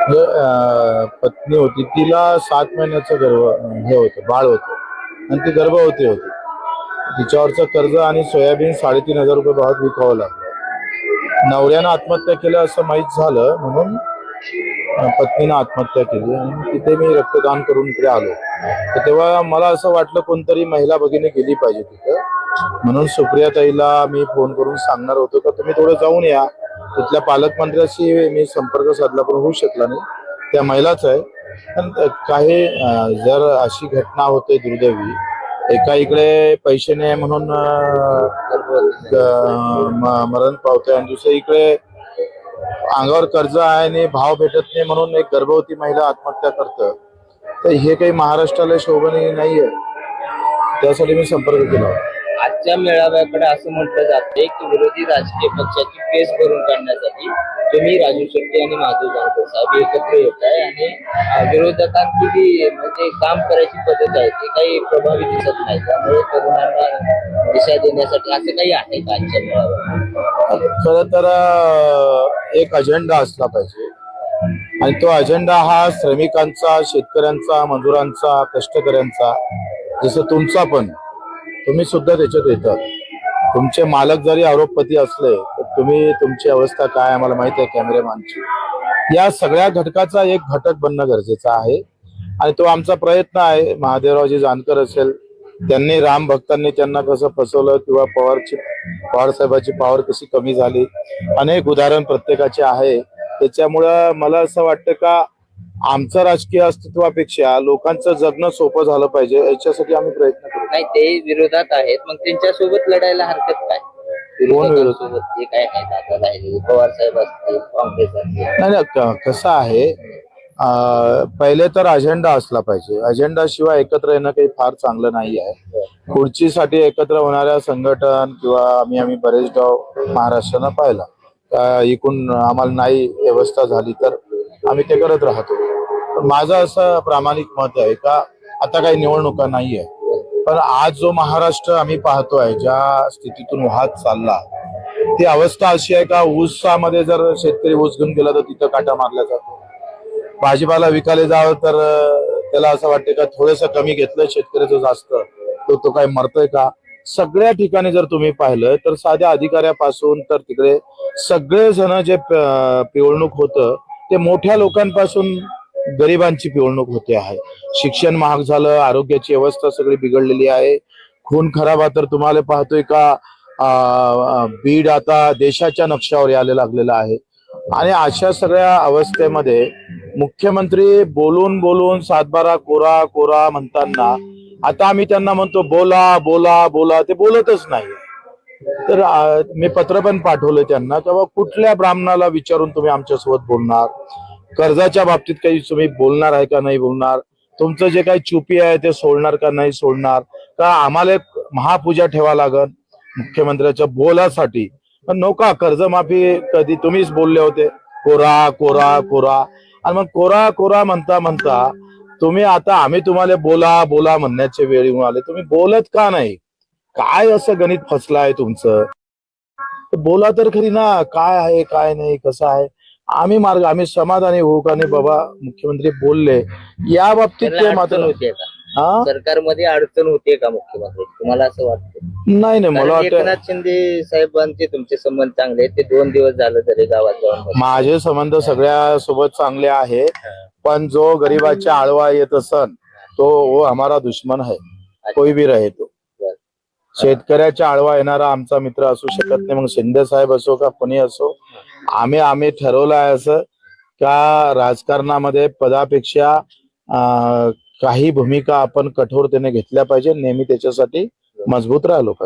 जे, पत्नी होती तिला सात महिन्याचं गर्भ हे होतं बाळ होतं. आणि ती गर्भवती होती. तिच्यावरचं कर्ज आणि सोयाबीन साडेतीन हजार रुपये भावात विकावं लागलं. नवऱ्यानं आत्महत्या केलं असं माहीत झालं म्हणून पत्नीनं आत्महत्या केली आणि तिथे मी रक्तदान करून इकडे आलो. तर तेव्हा मला असं वाटलं कोणतरी महिला भगिनी गेली पाहिजे तिथं. म्हणून सुप्रिया ताईला मी फोन करून सांगणार होतो का तुम्ही थोडं जाऊन या. तिथल्या पालकमंत्र्याशी मी संपर्क साधला पण होऊ शकला नाही. त्या महिलाच आहे. पण काही जर अशी घटना होते दुर्दैवी एका इकडे पैसे नाही म्हणून मरण पावतंय आणि दुसऱ्या इकडे अंगावर कर्ज आहे आणि भाव भेटत नाही म्हणून एक गर्भवती महिला आत्महत्या करतं. तर हे काही महाराष्ट्राला शोभनीय नाहीये. त्यासाठी मी संपर्क केला होता. आजच्या मेळाव्याकडे असं म्हटलं जाते की विरोधी राजकीय पक्षाची पेस भरून काढण्यासाठी तुम्ही राजू शेट्टी आणि माधव जानकर साहेब एकत्र येत आहे आणि विरोधकांची जी म्हणजे काम करायची पद्धत आहे ती काही प्रभावी दिसत नाही. त्यामुळे तरुणांना दिशा देण्यासाठी असं काही आहे का आजच्या मेळाव्यात खर तर एक अजेंडा असला पाहिजे. आणि तो अजेंडा हा श्रमिकांचा शेतकऱ्यांचा मजुरांचा कष्टकऱ्यांचा जसं तुमचा पण तुम्ही सुद्धा त्याच्यात येतात. तुमचे मालक जरी आरोपपती असले तर तुम्ही तुमची अवस्था काय आम्हाला माहिती आहे कॅमेरेमॅनची? या सगळ्या घटकाचा एक घटक बनणं गरजेचं आहे. आणि तो आमचा प्रयत्न आहे महादेवरावजी जानकर असेल त्यांनी राम भक्तांनी त्यांना कसं फसवलं किंवा पवारची पवारसाहेबाची पॉवर कशी कमी झाली अनेक उदाहरण प्रत्येकाचे आहे. त्याच्यामुळं मला असं वाटतं का आमचं राजकीय अस्तित्वापेक्षा लोकांचं जगणं सोपं झालं पाहिजे याच्यासाठी आम्ही प्रयत्न करू. नाही ते विरोधात आहेत. मग त्यांच्यासोबत लढायला हरकत काय? विरोधात? विरोधकांसोबत जे काय आहेत आता राहिले पवार साहेब असतील काँग्रेस असतील. नाही नाही क- कसं आहे अं, पहिले तर अजेंडा असला पाहिजे. अजेंडा शिवाय एकत्र येणं काही फार चांगलं नाही आहे. खुर्चीसाठी एकत्र होणाऱ्या संघटन किंवा आम्ही आम्ही बरेच डाव महाराष्ट्रानं पाहिला. का इकून आम्हाला नाही व्यवस्था झाली तर आम्ही ते करत राहतो. पण माझं असं प्रामाणिक मत आहे का आता काही निवडणुका नाही आहे पण आज जो महाराष्ट्र आम्ही पाहतोय ज्या स्थितीतून वाहत चालला ती अवस्था अशी आहे का ऊसामध्ये जर शेतकरी ऊस घेऊन गेला तर तिथं काटा मारला जातो? भाजीपाला विकायला जावं तर त्याला असं वाटतं का थोडंसं कमी घेतलं शेतकऱ्याचं जास्त तो तो काय मरतोय का? सगळ्या ठिकाणी जर तुम्ही पाहिलं तर साध्या अधिकाऱ्यापासून तर तिकडे सगळे जण जे पिवळणूक होतं ते मोठ्या लोकांपासून गरिबांची पिळवणूक होते आहे. शिक्षण महाग झालं आरोग्याची अवस्था सगळी बिघडलेली आहे. खून खराबा तर तुम्हाला पाहतोय का बीड आता देशाच्या नक्षावर यायला लागलेला आहे. आणि अशा सगळ्या अवस्थेमध्ये मुख्यमंत्री बोलून बोलून सातबारा कोरा कोरा म्हणताना आता आम्ही त्यांना म्हणतो बोला बोला बोला. ते बोलतच नाही. तर मी पत्र पण पाठवलं त्यांना तेव्हा कुठल्या ब्राह्मणाला विचारून तुम्ही आमच्यासोबत बोलणार? कर्जाच्या बाबतीत काही तुम्ही बोलणार आहे का नाही बोलणार? तुमचं जे काही चुपी आहे ते सोडणार का नाही सोडणार? का आम्हाला एक महापूजा ठेवा लागल मुख्यमंत्र्याच्या बोलासाठी? पण नका कर्जमाफी कधी तुम्हीच बोलले होते. कोरा कोरा कोरा. आणि मग कोरा कोरा म्हणता म्हणता तुम्ही आता आम्ही तुम्हाला बोला बोला म्हणण्याच्या वेळी येऊन आले. तुम्ही बोलत का नाही? काय असं गणित फसलं आहे तुमचं? बोला तर खरी ना काय आहे काय नाही कसं आहे? आम्ही मार्ग आम्ही समाधानी होऊ का? नाही बाबा मुख्यमंत्री बोलले या बाबतीत ते मात्र होते का? हा? सरकारमध्ये अडचण होते का मुख्यमंत्री? तुम्हाला असं वाटतं नाही नाही मला कारण वाटतं एकनाथ शिंदे साहेबांचे तुमचे संबंध चांगले आहेत. ते दोन दिवस झालं तरी गावात जाऊन बसले. माझे संबंध सगळ्या सोबत चांगले आहे. पण जो गरीबाच्या आळवा येत असन तो वो हमारा दुश्मन है कोई भी रहे तो. शेतकऱ्याच्या आळवा येणारा आमचा मित्र असू शकत नाही. मग शिंदे साहेब असो का कोणी असो आम्ही आम्ही ठरवलं आहे असं का राजकारणामध्ये पदापेक्षा काही भूमिका आपण कठोरतेने घेतल्या पाहिजे. नेहमी त्याच्यासाठी मजबूत राहिलो पाहिजे.